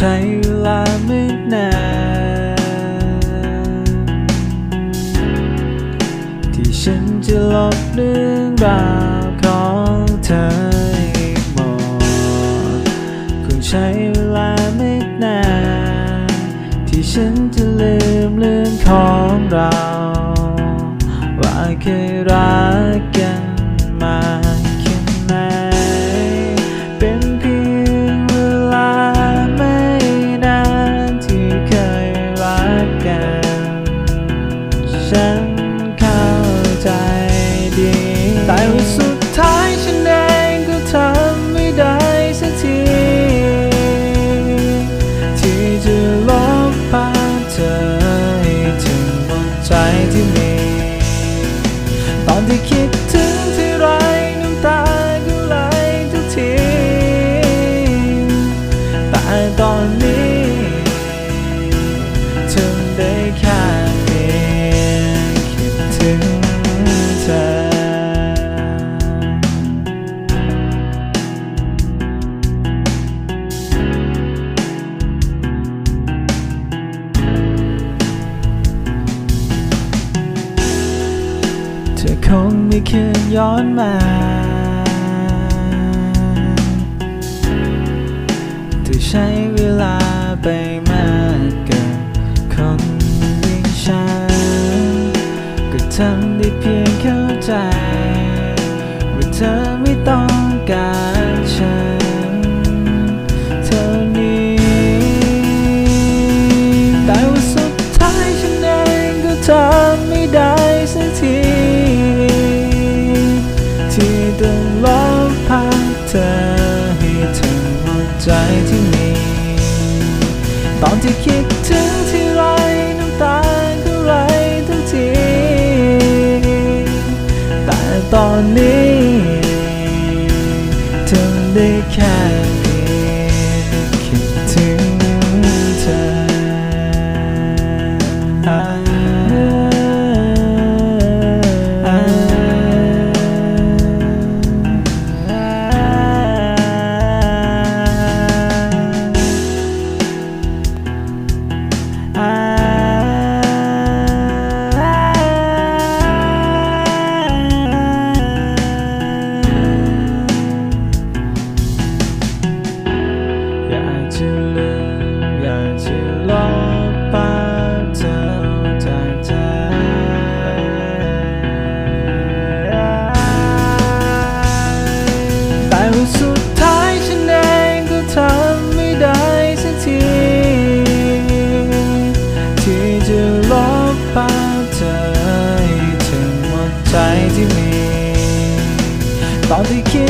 ช้เวลาไม่นานที่ฉันจะลบเรื่องราวของเธออีกหมดคงใช้เวลาไม่นานที่ฉันจะลืมเรื่องของเรา ว่าเคยรักกัน ตอ คงไม่คืนย้อนมาเธอใช้เวลาไปมากเกินคนอย่างช้าก็ทำได้เพียงเข้าใจ ว่าเธอไม่ต้องการ ตอนที่คิดถึง Tabii ki